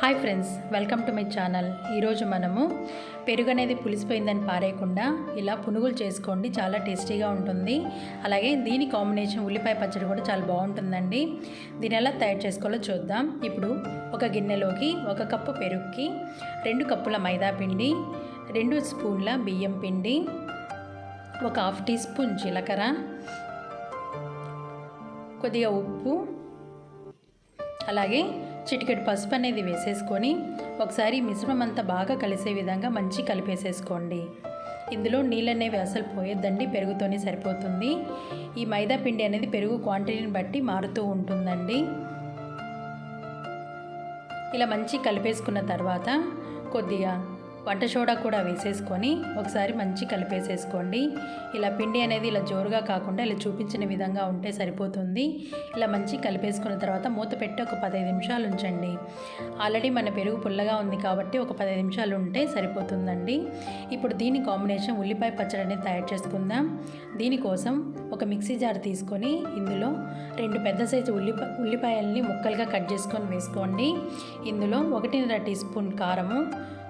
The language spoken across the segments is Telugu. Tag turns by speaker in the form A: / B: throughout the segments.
A: Hi friends welcome to my channel ఈరోజు మనము పెరుగు అనేది పులిసిపోయిందని పారేయకుండా ఇలా పునుగులు చేసుకోండి. చాలా టేస్టీగా ఉంటుంది. అలాగే దీని కాంబినేషన్ ఉల్లిపాయ పచ్చడి కూడా చాలా బాగుంటుందండి. దీని ఎలా తయారు చేసుకోవాలో చూద్దాం. ఇప్పుడు ఒక గిన్నెలోకి ఒక కప్పు పెరుగుకి రెండు కప్పుల మైదా పిండి రెండు స్పూన్ల బియ్యం పిండి ఒక హాఫ్ టీ స్పూన్ జీలకర్ర కొద్దిగా ఉప్పు అలాగే చిటికెడు పసుపు అనేది వేసేసుకొని ఒకసారి మిశ్రమం అంతా బాగా కలిసే విధంగా మంచి కలిపేసేసుకోండి. ఇందులో నీళ్ళు అనేవి అసలు పోయొద్దండి పెరుగుతోనే సరిపోతుంది. ఈ మైదా పిండి అనేది పెరుగు క్వాంటిటీని బట్టి మారుతూ ఉంటుందండి. ఇలా మంచి కలిపేసుకున్న తర్వాత కొద్దిగా వంట సోడా కూడా వేసేసుకొని ఒకసారి మంచి కలిపేసేసుకోండి. ఇలా పిండి అనేది ఇలా జోరుగా కాకుండా ఇలా చూపించిన విధంగా ఉంటే సరిపోతుంది. ఇలా మంచి కలిపేసుకున్న తర్వాత మూత పెట్టి ఒక పదహైదు నిమిషాలు ఉంచండి. ఆల్రెడీ మన పెరుగు పుల్లగా ఉంది కాబట్టి ఒక పదహైదు నిమిషాలు ఉంటే సరిపోతుందండి. ఇప్పుడు దీని కాంబినేషన్ ఉల్లిపాయ పచ్చడి అనేది తయారు చేసుకుందాం. దీనికోసం ఒక మిక్సీ జార్ తీసుకొని ఇందులో రెండు పెద్ద సైజు ఉల్లిపాయ ఉల్లిపాయల్ని ముక్కలుగా కట్ చేసుకొని వేసుకోండి. ఇందులో ఒకటిన్నర టీ స్పూన్ కారము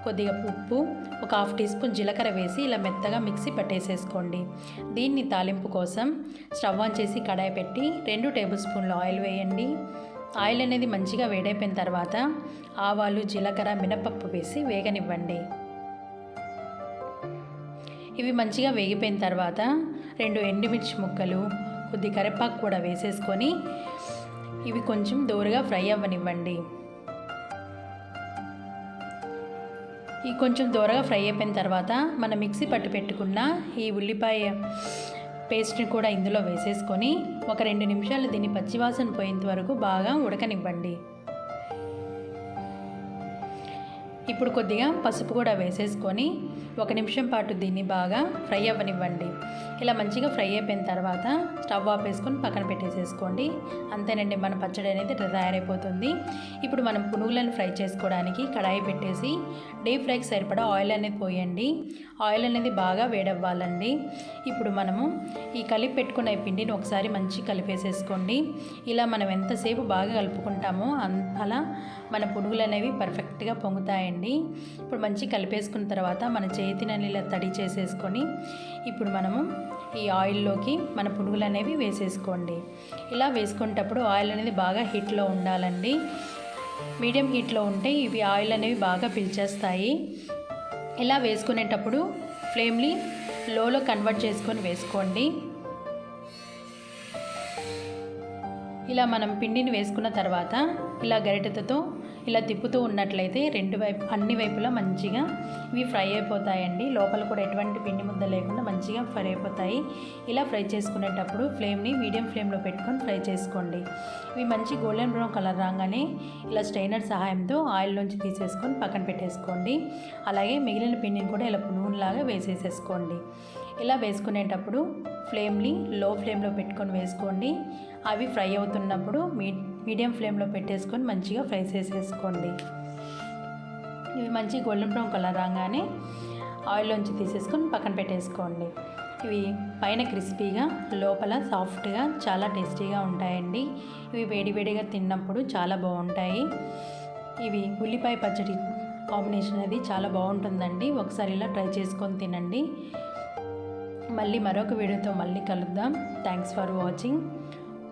A: కొద్దిగా ఉప్పు ఒక హాఫ్ టీ స్పూన్ జీలకర్ర వేసి ఇలా మెత్తగా మిక్సీ పట్టేసేసుకోండి. దీన్ని తాలింపు కోసం స్టవ్ ఆన్ చేసి కడాయి పెట్టి రెండు టేబుల్ స్పూన్ల ఆయిల్ వేయండి. ఆయిల్ అనేది మంచిగా వేడైపోయిన తర్వాత ఆవాలు జీలకర్ర మినపప్పు వేసి వేగనివ్వండి. ఇవి మంచిగా వేగిపోయిన తర్వాత రెండు ఎండుమిర్చి ముక్కలు కొద్ది కరివేపాకు కూడా వేసేసుకొని ఇవి కొంచెం దోరగా ఫ్రై అవ్వనివ్వండి. ఈ కొంచెం దూరగా ఫ్రై అయిపోయిన తర్వాత మన మిక్సీ పట్టు పెట్టుకున్న ఈ ఉల్లిపాయ పేస్ట్ని కూడా ఇందులో వేసేసుకొని ఒక రెండు నిమిషాలు దీన్ని పచ్చివాసన పోయేంత వరకు బాగా ఉడకనివ్వండి. ఇప్పుడు కొద్దిగా పసుపు కూడా వేసేసుకొని ఒక నిమిషం పాటు దీన్ని బాగా ఫ్రై అవ్వనివ్వండి. ఇలా మంచిగా ఫ్రై అయిపోయిన తర్వాత స్టవ్ ఆపేసుకొని పక్కన పెట్టేసేసుకోండి. అంతేనండి మన పచ్చడి అనేది ఇట్లా తయారైపోతుంది. ఇప్పుడు మనం పునుగులను ఫ్రై చేసుకోవడానికి కడాయి పెట్టేసి డీప్ ఫ్రైకి సరిపడా ఆయిల్ అనేది పోయండి. ఆయిల్ అనేది బాగా వేడవ్వాలండి. ఇప్పుడు మనము ఈ కలిపి పెట్టుకున్న పిండిని ఒకసారి మంచి కలిపేసేసుకోండి. ఇలా మనం ఎంతసేపు బాగా కలుపుకుంటామో అలా మన పునుగులు అనేవి పర్ఫెక్ట్గా పొంగుతాయండి. ఇప్పుడు మంచి కలిపేసుకున్న తర్వాత మన చేతిని ఇలా తడి చేసేసుకొని ఇప్పుడు మనము ఈ ఆయిల్లోకి మన పునుగులు అనేవి వేసేసుకోండి. ఇలా వేసుకునేటప్పుడు ఆయిల్ అనేది బాగా హీట్లో ఉండాలండి. మీడియం హీట్లో ఉంటే ఇవి ఆయిల్ అనేవి బాగా పిలిచేస్తాయి. ఇలా వేసుకునేటప్పుడు ఫ్లేమ్ని లోలో కన్వర్ట్ చేసుకొని వేసుకోండి. ఇలా మనం పిండిని వేసుకున్న తర్వాత ఇలా గరిటెతో ఇలా తిప్పుతూ ఉన్నట్లయితే రెండు వైపు అన్ని వైపులా మంచిగా ఇవి ఫ్రై అయిపోతాయండి. లోపల కూడా ఎటువంటి పిండి ముద్ద లేకుండా మంచిగా ఫ్రై అయిపోతాయి. ఇలా ఫ్రై చేసుకునేటప్పుడు ఫ్లేమ్ని మీడియం ఫ్లేమ్లో పెట్టుకొని ఫ్రై చేసుకోండి. ఇవి మంచి గోల్డెన్ బ్రౌన్ కలర్ రాగానే ఇలా స్ట్రైనర్ సహాయంతో ఆయిల్ నుంచి తీసేసుకొని పక్కన పెట్టేసుకోండి. అలాగే మిగిలిన పిండిని కూడా ఇలా నూనెలాగా వేసేసేసుకోండి. ఇలా వేసుకునేటప్పుడు ఫ్లేమ్ని లో ఫ్లేమ్లో పెట్టుకొని వేసుకోండి. అవి ఫ్రై అవుతున్నప్పుడు మీ మీడియం ఫ్లేమ్లో పెట్టేసుకొని మంచిగా ఫ్రై చేసేసుకోండి. ఇవి మంచి గోల్డెన్ బ్రౌన్ కలర్ రాగానే ఆయిల్లోంచి తీసేసుకొని పక్కన పెట్టేసుకోండి. ఇవి పైన క్రిస్పీగా లోపల సాఫ్ట్గా చాలా టేస్టీగా ఉంటాయండి. ఇవి వేడివేడిగా తిన్నప్పుడు చాలా బాగుంటాయి. ఇవి ఉల్లిపాయ పచ్చడి కాంబినేషన్ అది చాలా బాగుంటుందండి. ఒకసారి ఇలా ట్రై చేసుకొని తినండి. మళ్ళీ మరొక వీడియోతో మళ్ళీ కలుద్దాం. Thanks for watching